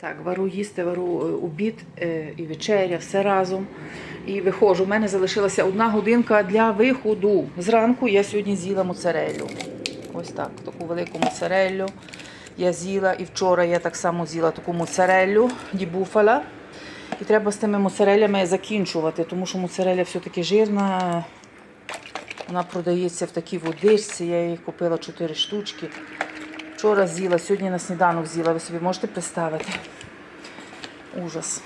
Так, вару їсти, вару е, обід е, і вечеря, все разом. І виходжу. У мене залишилася одна годинка для виходу. Зранку я сьогодні з'їла моцареллю. Ось так, таку велику моцареллю. Я з'їла і вчора я так само з'їла таку моцареллю ді буфала. І треба з тими моцарелями закінчувати, тому що моцареля все-таки жирна. Вона продається в такій водичці. Я її купила 4 штучки. Вчора з'їла, сьогодні на сніданок з'їла. Ви собі можете представити? Ужас.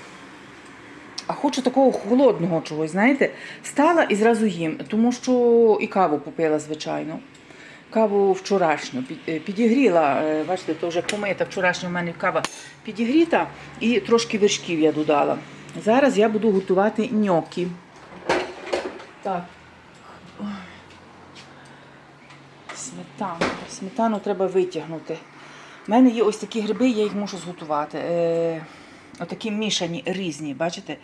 А хочу такого холодного чогось, знаєте, стала і зразу їм, тому що і каву попила, звичайно. Каву вчорашню е, підігріла, е, бачите, то вже помита. Вчорашня в мене кава підігріта і трошки вершків я додала. Зараз я буду готувати ньокі. Так. Ой. Сметану. Сметану треба витягнути. У мене є ось такі гриби, я їх можу зготувати. Е, отакі мішані, різні, бачите?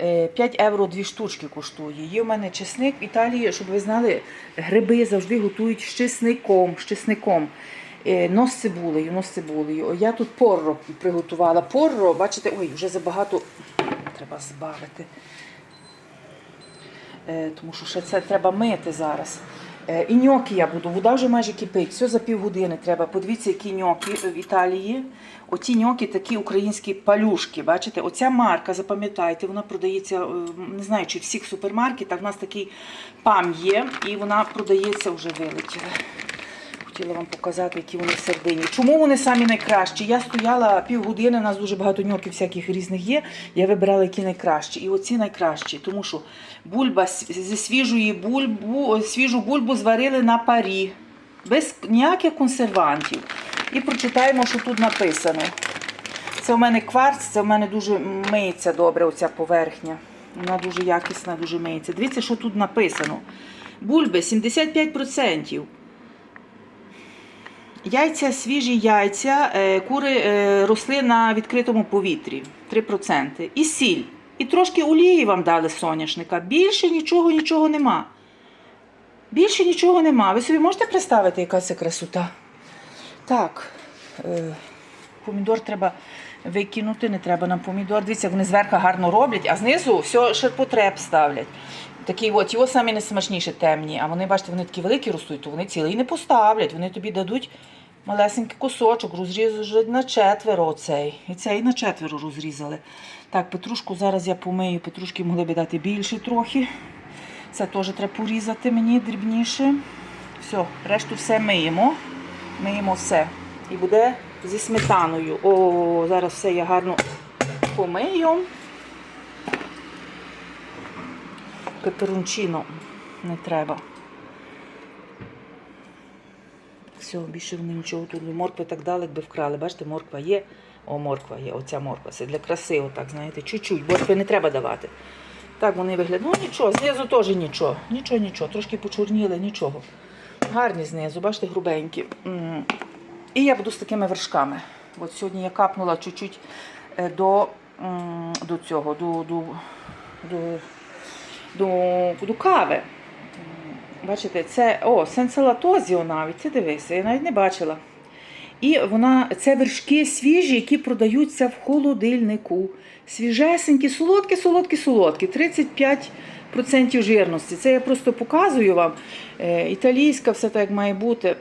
Е, 5 євро дві штучки коштує. Є у мене чесник в Італії, щоб ви знали, гриби завжди готують з чесником. З чесником. Е, но з цибулею, но з цибулею. Я тут порро приготувала. Порро, бачите, ой, вже забагато треба збавити. Е, тому що ще це треба мити зараз. Е, І ньокі я буду, вода вже майже кипить, все за півгодини треба. Подивіться, які ньокі в Італії. Оці ньокі такі українські палюшки. Бачите, оця марка, запам'ятайте, вона продається, е, не знаю, чи в всіх супермаркетах. У нас такий пам є, і вона продається вже вилетіла. Хотіла вам показати, які вони сердині. Чому вони самі найкращі? Я стояла півгодини, у нас дуже багато ньоків всяких різних є. Я вибирала, які найкращі. І оці найкращі, тому що бульба зі свіжої бульбу, свіжу бульбу зварили на парі, без ніяких консервантів. І прочитаємо, що тут написано. Це у мене кварц, це у мене дуже миється добре, оця поверхня. Вона дуже якісна, дуже миється. Дивіться, що тут написано. Бульби 75%. Яйця, свіжі яйця, е, кури е, росли на відкритому повітрі 3%. І сіль. І трошки олії вам дали соняшника. Більше нічого, нічого нема. Більше нічого нема. Ви собі можете представити, яка це красота? Так, е, помідор треба викинути, не треба нам помідор. Дивіться, вони зверху гарно роблять, а знизу все ширпотреб ставлять. Такі от, його самі найсмачніші темні, а вони, бачите, вони такі великі ростуть, то вони цілий не поставлять. Вони тобі дадуть малесенький кусочок, розріжуть на четверо оцей. І цей на четверо розрізали. Так, петрушку зараз я помию, петрушки могли б дати більше трохи. Це теж треба порізати мені дрібніше. Все, решту все миємо. Миємо все. І буде зі сметаною. О, зараз все я гарно помию. Пеперончино не треба. Все, більше вони нічого тут. Моркви так дали, якби вкрали. Бачите, морква є. О, морква є, оця морква. Це для краси, отак, знаєте, чуть-чуть. Моркви не треба давати. Так вони виглядають. Ну нічого, знизу теж нічого. Нічого, нічого. Трошки почорніли, нічого. Гарні знизу, бачите, грубенькі. І я буду з такими вершками. От сьогодні я капнула чуть-чуть е, до, до цього, до, до, до, до, до кави. Бачите, це о, сенселатозіо навіть, це дивися, я навіть не бачила. І вона, це вершки свіжі, які продаються в холодильнику. Свіжесенькі, солодкі, солодкі, солодкі. 35% жирності. Це я просто показую вам. Е, Італійська, все так має бути.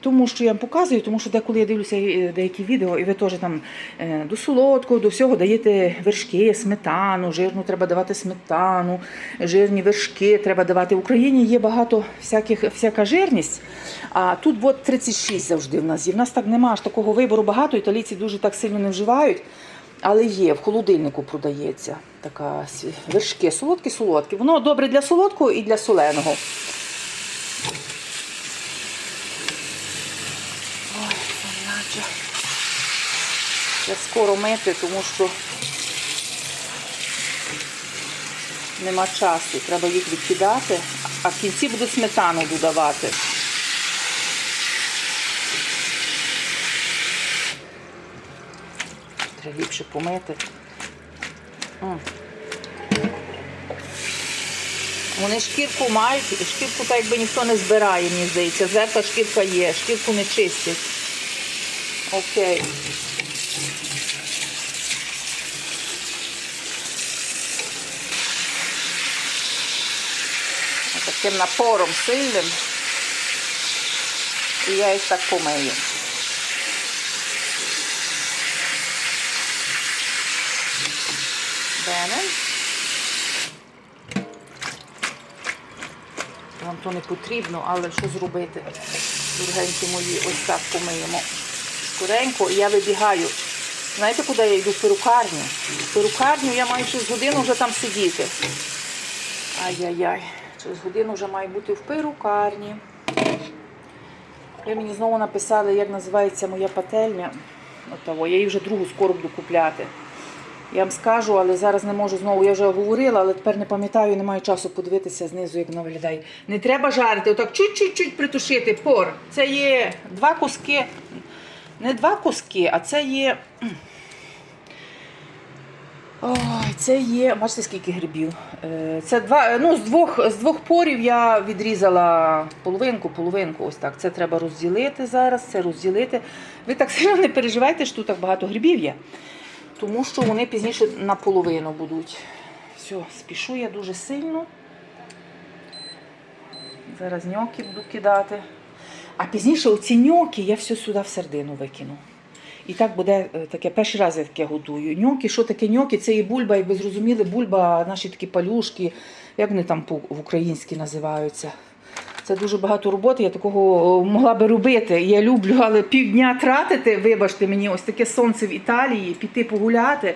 Тому що я вам показую, тому що деколи я дивлюся е, деякі відео, і ви теж там е, до солодкого, до всього даєте вершки, сметану, жирну треба давати сметану, жирні вершки треба давати. В Україні є багато всяких, всяка жирність, а тут от 36 завжди в нас є. В нас так немає аж такого вибору багато, італійці дуже так сильно не вживають. Але є, в холодильнику продається така вершки, солодкі-солодкі. Воно добре для солодкого і для соленого. Ой, наче. Я скоро мити, тому що нема часу. Треба їх відкидати, а в кінці буду сметану додавати. помити, ліпше помити. Вони шкірку мають, і шкірку так якби ніхто не збирає, мені здається. Зерка шкірка є, шкірку не чистять. Окей. Таким напором сильним. І я їх так помию. Бене. Вам то не потрібно, але що зробити? Дорогенькі мої, ось так помиємо. Скоренько, і я вибігаю. Знаєте, куди я йду? В перукарню. В перукарню я маю через годину вже там сидіти. Ай-яй-яй. Через годину вже маю бути в перукарні. Ви мені знову написали, як називається моя пательня. От того. Я її вже другу скоро буду купляти. Я вам скажу, але зараз не можу знову. Я вже говорила, але тепер не пам'ятаю, не маю часу подивитися знизу, як вона виглядає. Не треба жарити, отак чуть-чуть притушити пор. Це є два куски. Не два куски, а це є. Ой, це є. Бачите, скільки грибів. Е, Це два, ну, з двох, з двох порів я відрізала половинку, половинку. Ось так. Це треба розділити зараз, це розділити. Ви так сильно не переживайте, що тут так багато грибів є. Тому що вони пізніше наполовину будуть. Все, спішу я дуже сильно. Зараз ньоки буду кидати. А пізніше оці ньоки я все сюди в середину викину. І так буде е, таке, перший раз я таке готую. Ньоки, що таке ньоки? Це і бульба, і ви зрозуміли, бульба, наші такі палюшки, як вони там в українськи називаються. Це дуже багато роботи, я такого могла би робити. Я люблю, але півдня тратити, вибачте мені, ось таке сонце в Італії, піти погуляти.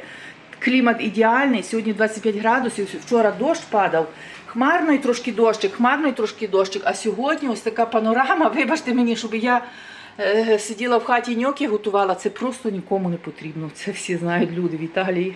Клімат ідеальний, сьогодні 25 градусів, вчора дощ падав. Хмарно і трошки дощик, хмарно і трошки дощик. А сьогодні ось така панорама, вибачте мені, щоб я е, сиділа в хаті ньоки готувала. Це просто нікому не потрібно. Це всі знають люди в Італії.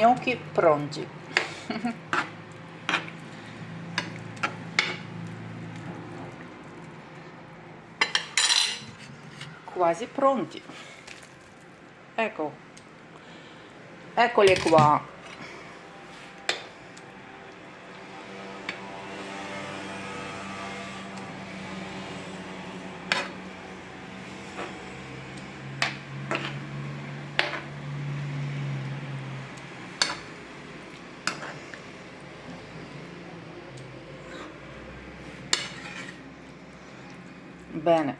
Gnocchi pronti. Quasi pronti. Ecco. Eccoli qua. Bene.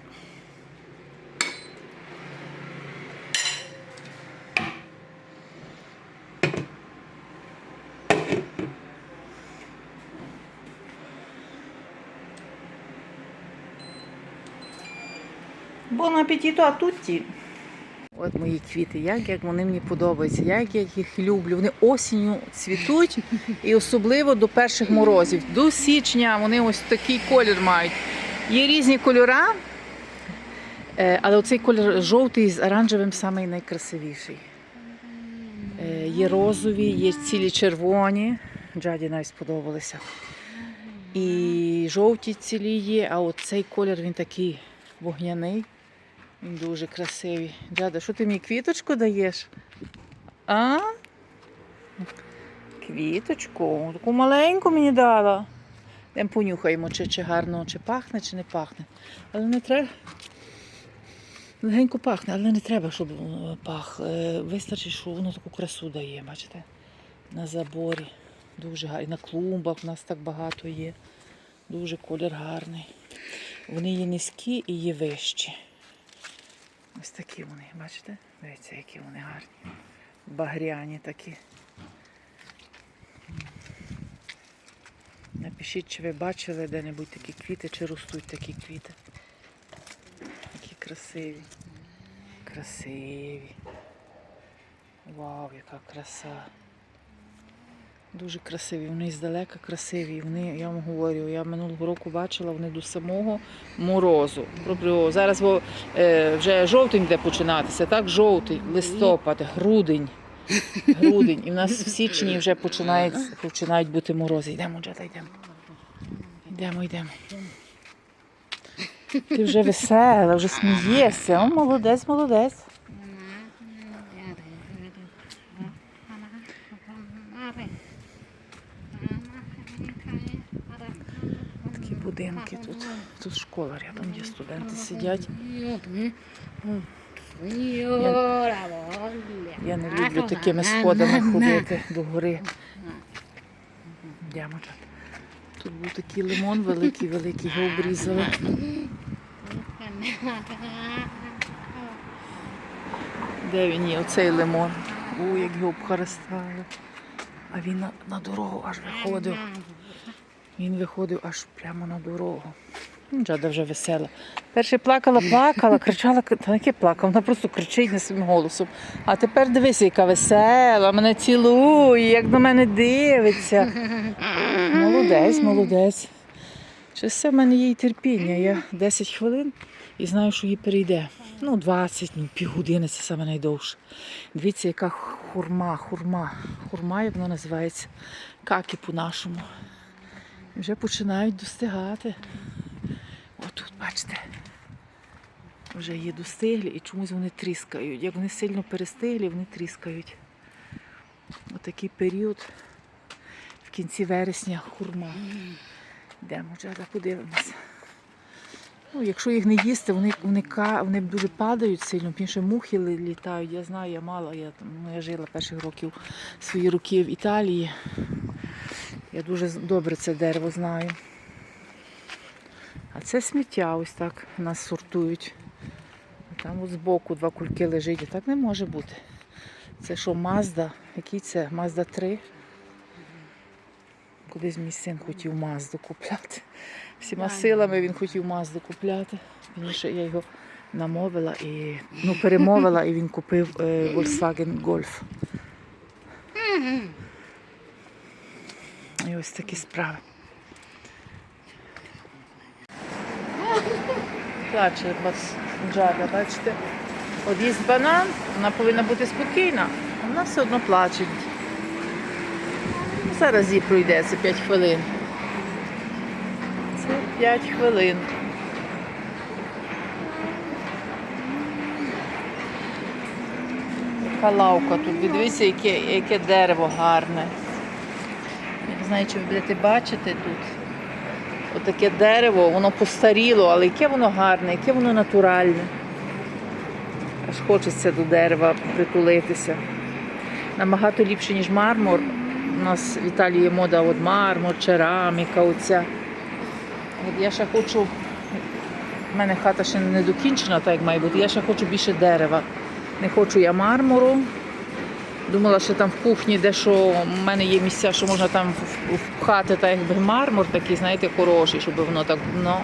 Buon appetito a tutti! От мої квіти, як, як вони мені подобаються, як я їх люблю. Вони осінню цвітуть і особливо до перших морозів. До січня вони ось такий колір мають. Є різні кольора, е, але оцей колір жовтий з оранжевим самий найкрасивіший. Е, Є розові, є цілі червоні. Джаді навіть сподобалися. І жовті цілі є, а оцей колір він такий вогняний. Він дуже красивий. Джада, що ти мені квіточку даєш? А? Квіточку. Таку маленьку мені дала. Йдемо понюхаємо, чи, чи гарно, чи пахне, чи не пахне. Але не треба. Легенько пахне, але не треба, щоб е, пах. Е, Вистачить, що воно таку красу дає, бачите? На заборі. Дуже гарно. І на клумбах в нас так багато є. Дуже колір гарний. Вони є низькі і є вищі. Ось такі вони, бачите? Дивіться, які вони гарні. Багряні такі. Напишіть, чи ви бачили де-небудь такі квіти, чи ростуть такі квіти. Такі красиві. Красиві. Вау, яка краса. Дуже красиві. Вони здалека красиві. Вони, я вам говорю, я минулого року бачила, вони до самого морозу. Пробрього. Зараз во, е, вже жовтень буде починатися, так? Жовтий, листопад, грудень. Грудень. І в нас в січні вже починають, починають бути морози. Йдемо, Джада, йдемо. Йдемо, йдемо. Ти вже весела, вже смієшся. О, молодець, молодець. Такі будинки тут. Тут школа рядом є, студенти сидять. Я не люблю такими сходами ходити до гори. Йдемо. Тут був такий лимон великий, великий, його обрізали. Де він є, оцей лимон? У, як його обхарестали. А він на, на дорогу аж виходив. Він виходив аж прямо на дорогу. Джада вже весела. Перше плакала, плакала, кричала, та яке плакала, вона просто кричить не своїм голосом. А тепер дивися, яка весела, мене цілує, як до мене дивиться. Молодець, молодець. Через це в мене є терпіння. Я 10 хвилин і знаю, що їй перейде. Ну, 20, ну, півгодини це саме найдовше. Дивіться, яка хурма, хурма. Хурма, як вона називається, каки по-нашому. Вже починають достигати. Отут, бачите. Вже є достиглі і чомусь вони тріскають. Як вони сильно перестиглі, вони тріскають. Отакий період в кінці вересня хурма. Йдемо, Джада, подивимося. Ну, якщо їх не їсти, вони, вони, вони дуже падають сильно, більше мухи літають. Я знаю, я мала, я, ну, я жила перших років свої роки в Італії. Я дуже добре це дерево знаю. А це сміття ось так нас сортують. Там от збоку два кульки лежить, і так не може бути. Це що, Мазда? Який це? Мазда 3? Кудись мій син хотів Мазду купляти. Всіма силами він хотів Мазду купляти. Пізніше я його намовила і ну, перемовила, і він купив е, Volkswagen Golf. І ось такі справи. Плаче бас Джада, бачите? От їсть банан, вона повинна бути спокійна, а вона все одно плаче. Зараз їй пройдеться 5 хвилин. Це 5 хвилин. Така лавка тут. Дивіться, яке, яке дерево гарне. Я не знаю, чи ви будете бачити тут. Отаке дерево, воно постаріло, але яке воно гарне, яке воно натуральне. Аж хочеться до дерева притулитися. Набагато ліпше, ніж мармур. У нас в Італії є мода от мармур, кераміка, оця. От я ще хочу, в мене хата ще не докінчена, так як має бути. Я ще хочу більше дерева. Не хочу я мармуру. Думала, що там в кухні, де що в мене є місця, що можна там впхати так якби мармур такий, знаєте, хороший, щоб воно так. Ну,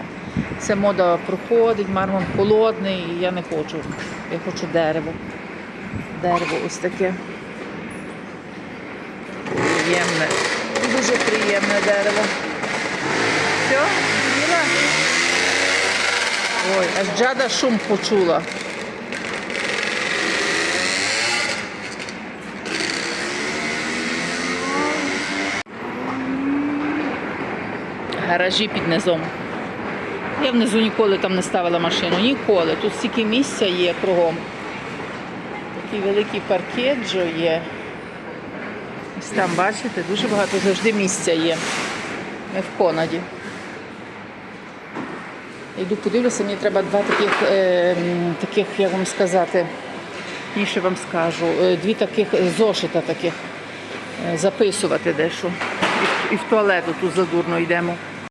це мода проходить, мармур холодний, і я не хочу. Я хочу дерево. Дерево ось таке. Приємне. Дуже приємне дерево. Все? Ой, аж джада шум почула. Гаражі під низом. Я внизу ніколи там не ставила машину, ніколи. Тут стільки місця є кругом. Такий великий паркеджо є. Ось там, бачите, дуже багато завжди місця є. Ми в Конаді. Йду подивлюся, мені треба два таких, е, таких, як вам сказати, ніше вам скажу, е, дві таких зошита таких е, записувати дещо. І в туалет тут задурно йдемо.